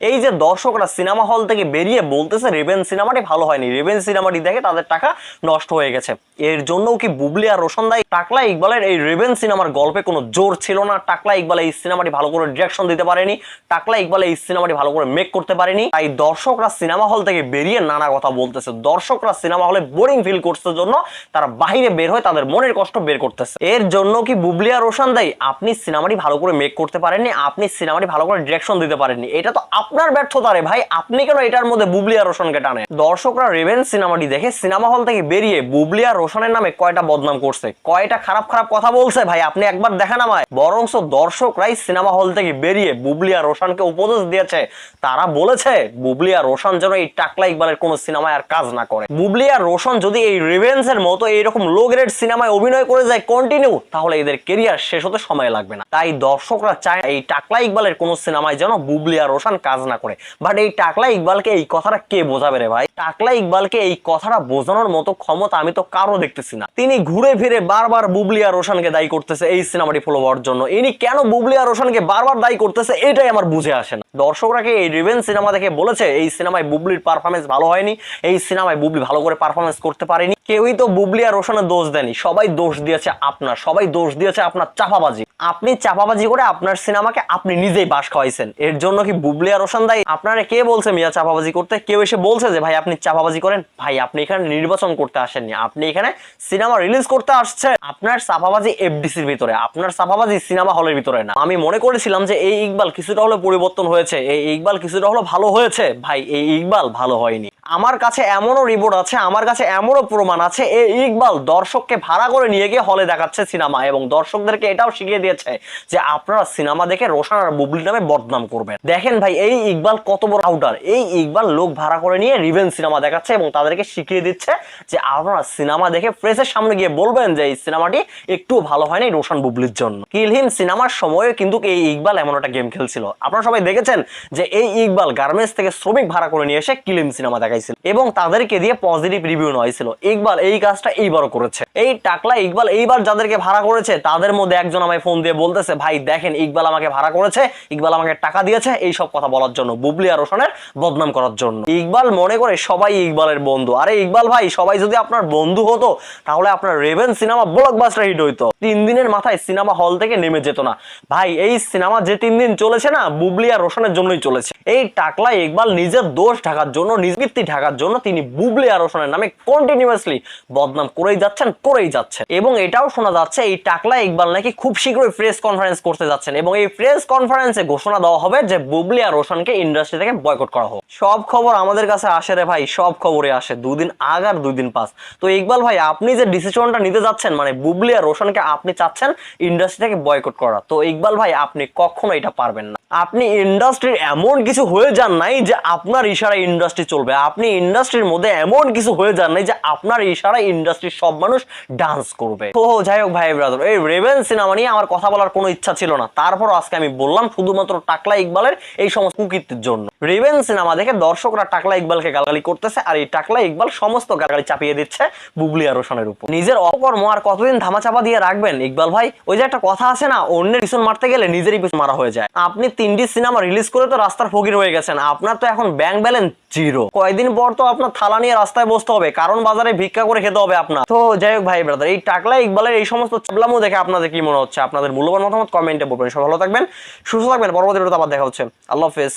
এই যে দর্শকরা সিনেমা হল থেকে বেরিয়ে বলতেছে রেভেন সিনেমাটি ভালো হয়নি। রেভেন সিনেমাটি দেখে তাদের টাকা নষ্ট হয়ে গেছে। এর জন্যও কি বুবলি আর রোশন দাই টাকলা ইকবালের এই রেভেন সিনেমার গল্পে কোনো জোর ছিল না? টাকলা ইকবাল এই সিনেমাটি ভালো করে ডিরেকশন দিতে পারেনি। টাকলা ইকবাল এই সিনেমাটি ভালো করে মেক করতে পারেনি। তাই দর্শকরা সিনেমা হল থেকে বেরিয়ে নানা কথা বলতেছে। দর্শকরা সিনেমা হলে বোরিং ফিল করছে জন্য তারা বাহিরে বের হয়ে তাদের মনের কষ্ট বের করতেছে। এর জন্য কি বুবলি আর রোশন দাই, আপনি সিনেমাটি ভালো করে মেক করতে পারেননি, আপনি সিনেমাটি ভালো করে ডিরেকশন দিতে পারেননি। এটা তো আপনার ব্যর্থতা রে ভাই, আপনি কেন এটার মধ্যে বুবলি আর রোশনকে টানে দর্শকরা রেভেন সিনেমাটি দেখে সিনেমা হল থেকে বেরিয়ে বুবলি আর রোশনের নামে কয়টা বদনাম করছে? কয়টা খারাপ খারাপ কথা বলছে ভাই, আপনি একবার দেখান আমায়। বরংস দর্শকরাই সিনেমা হল থেকে বেরিয়ে বুবলি আর রোশনকে উপদেশ দিয়েছে। তারা বলেছে বুবলি আর রোশন যেন এই টাকলা ইকবালের কোনো সিনেমায় আর কাজ না করে। বুবলি আর রোশন যদি এই রিভেন্সের মতো এইরকম লো গ্রেড সিনেমায় অভিনয় করে যায় কন্টিনিউ তাহলে এদের কেরিয়ার শেষ হতে সময় লাগবে না। তাই দর্শকরা চায় এই টাকলা ইকবালের কোনো সিনেমায় যেন বুবলি আর রোশন কাজ না করে। বাট এই টাকলা ইকবালকে এই কথাটা কে বোঝাবে রে ভাই? টাকলা ইকবালকে এই কথাটা বোঝানোর মতো ক্ষমতা আমি তো কারও দেখতেছি না। তিনি ঘুরে ফিরে বারবার বুবলি আর রোশনকে দায়ী করতেছে এই সিনেমাটি ফলো হওয়ার জন্য। ইনি কেন বুবলি আর রোশনকে বারবার দায়ী করতেছে এটাই আমার বুঝে আসে না। দর্শকরা কি এই রিভেন সিনেমা দেখে বলেছে, এই সিনেমায় বুবলির পারফরমেন্স ভালো হয়নি? এই সিনেমায় বুবলি ভালো করে পারফরমেন্স করতে পারেনি? কেউই তো বুবলি আর রোশনের দোষ দেয়নি। সবাই দোষ দিয়েছে আপনার, সবাই দোষ দিয়েছে আপনার চাপাবাজি। আপনি চাপাবাজি করে আপনার সিনেমাকে আপনি নিজেই বাস খাওয়াইছেন। এর জন্য কি বুবলি আর রোশন দায়ী? আপনারা কে বলছে মিয়া চাপাবাজি করতে? কেউ এসে বলছে যে, ভাই, আপনি চাপাবাজি করেন। ভাই, আপনি এখানে নির্বাচন করতে আসেননি। আপনি এখানে সিনেমা রিলিজ করতে আসছে আপনার চাপাবাজি এফডিসির ভিতরে, আপনার চাপাবাজি সিনেমা হলের ভিতরে না। আমি মনে করেছিলাম যে, এই ইকবাল কিছুটা হলো পরিবর্তন হয়েছে। এই ইকবাল কিছুটা হলো ভালো হয়েছে। ভাই, এই ইকবাল ভালো হয়নি। আমার কাছে এমনও রিপোর্ট আছে, আমার কাছে এমনও প্রমাণ আছে এই ইকবাল দর্শককে ভাড়া করে নিয়ে গিয়ে হলে দেখাচ্ছে সিনেমা এবং দর্শকদেরকে এটাও শিখিয়ে দিয়েছে যে আপনারা সিনেমা দেখে রোশন আর বুবলি নামে বদনাম করবেন। দেখেন ভাই, এই ইকবাল কত বড় আউটার এই ইকবাল লোক ভাড়া করে নিয়ে রিভেন সিনেমা দেখাচ্ছে এবং তাদেরকে শিখিয়ে দিচ্ছে যে আপনারা সিনেমা দেখে প্রেসের সামনে গিয়ে বলবেন যে এই সিনেমাটি একটু ভালো হয় নাই রোশন বুবলির জন্য। কিলহিম সিনেমার সময়ে কিন্তু এই ইকবাল এমন একটা গেম খেলছিল। আপনারা সবাই দেখেছেন যে এই ইকবাল গার্মেন্টস থেকে শ্রমিক ভাড়া করে নিয়ে এসে কিলিম সিনেমা দেখাইছিল এবং তাদেরকে দিয়ে পজিটিভ রিভিউ নেওয়া হয়েছিল। ইকবাল এই কাজটা এইবারও করেছে। এই টাকলা ইকবাল এইবার যাদেরকে ভাড়া করেছে, তাদের মধ্যে একজন আমায় ফোন দিয়ে বলতেছে, ভাই, দেখেন, ইকবাল আমাকে ভাড়া করেছে, ইকবাল আমাকে টাকা দিয়েছে এই সব কথা বলার জন্য, বুবলি আর রোশনের বদনাম করার জন্য। ইকবাল মনে করে সবাই ইকবালের বন্ধু। আরে ইকবাল ভাই, সবাই যদি আপনার বন্ধু হতো, তাহলে আপনার রেভেন সিনেমা ব্লকবাস্টার হিট হইতো। তিন দিনের মাথায় সিনেমা হল থেকে নেমে যেত না। ভাই, এই সিনেমা যে তিন দিন চলেছে না, বুবলি আর রোশনের জন্যই চলেছে। এই টাকলা ইকবাল নিজের দোষ ঢাকার জন্য নিজ কীর্তি ঢাকার জন্য তিনি বুবলি আর রোশনের নামে কন্টিনিউয়াসলি বদনাম করেই যাচ্ছেন করেই যাচ্ছেন। এবং এটাও শোনা যাচ্ছে, এই টাকলা ইকবাল নাকি খুব শীঘ্রই প্রেস কনফারেন্স করতে যাচ্ছেন এবং এই প্রেস কনফারেন্সে ঘোষণা দেওয়া হবে যে বুবলি আর রোশনকে ইন্ডাস্ট্রি থেকে বয়কট করা হোক। সব খবর আমাদের কাছে আসে রে ভাই, সব খবরে আসে, দুদিন আগ আর দুই দিন পাস তো ইকবাল ভাই, আপনি যে ডিসিশনটা নিতে যাচ্ছেন মানে বুবলি আর রোশনকে আপনি চাচ্ছেন ইন্ডাস্ট্রি থেকে বয়কট করা, তো ইকবাল ভাই, আপনি কখনো এটা পারবেন না। আপনি ইন্ডাস্ট্রির এমন কিছু হয়ে যান নাই যে আপনার ইশারা ইন্ডাস্ট্রি চলবে। আপনি ইন্ডাস্ট্রির মধ্যে এমন কিছু হয়ে যান নাই যে আপনার ইশারা ইন্ডাস্ট্রির সব মানুষ ডান্স করবে। তো যাই হোক ভাই ব্রাদার এই রেভেন সিনেমা নিয়ে আমার কথা বলার কোনো ইচ্ছা ছিল না। তারপর আজকে আমি বললাম শুধুমাত্র টাকলা ইকবালের এই সমস্ত কুকীর্তির জন্য। রেভেন সিনেমা দেখে দর্শকরা টাকলা ইকবালকে গালাগালি করতেছে আর এই টাকলা ইকবাল সমস্ত গালাগালি চাপিয়ে দিচ্ছে বুবলি আর উপর। নিজের অপকর্ম আর কতদিন ধামাচাপা দিয়ে রাখবেন? ইকবাল ভাই, ওই যে একটা কথা আছে না, অন্যের পিছন মারতে গেলে নিজেরই পিছন মারা হয়ে যায়। আপনি তিনটি সিনেমা রিলিজ করে তো রাস্তার ফকির হয়ে গেছেন। আপনার তো এখন ব্যাংক ব্যালেন্স জিরো কয়েকদিন পর তো আপনার থালা নিয়ে রাস্তায় বসতে হবে, কারণ বাজারে ভিক্ষা করে খেতে হবে আপনার। তো যাই হোক ভাই ব্রাদার এই টাকলা ইকবালের এই সমস্ত চাবলামো দেখে আপনাদের কি মনে হচ্ছে? আপনাদের মূল্যবান মতামত কমেন্টে বলবেন। সব ভালো থাকবেন, সুস্থ থাকবেন। পরবর্তী আবার দেখা হচ্ছে। আল্লাহ হাফেজ।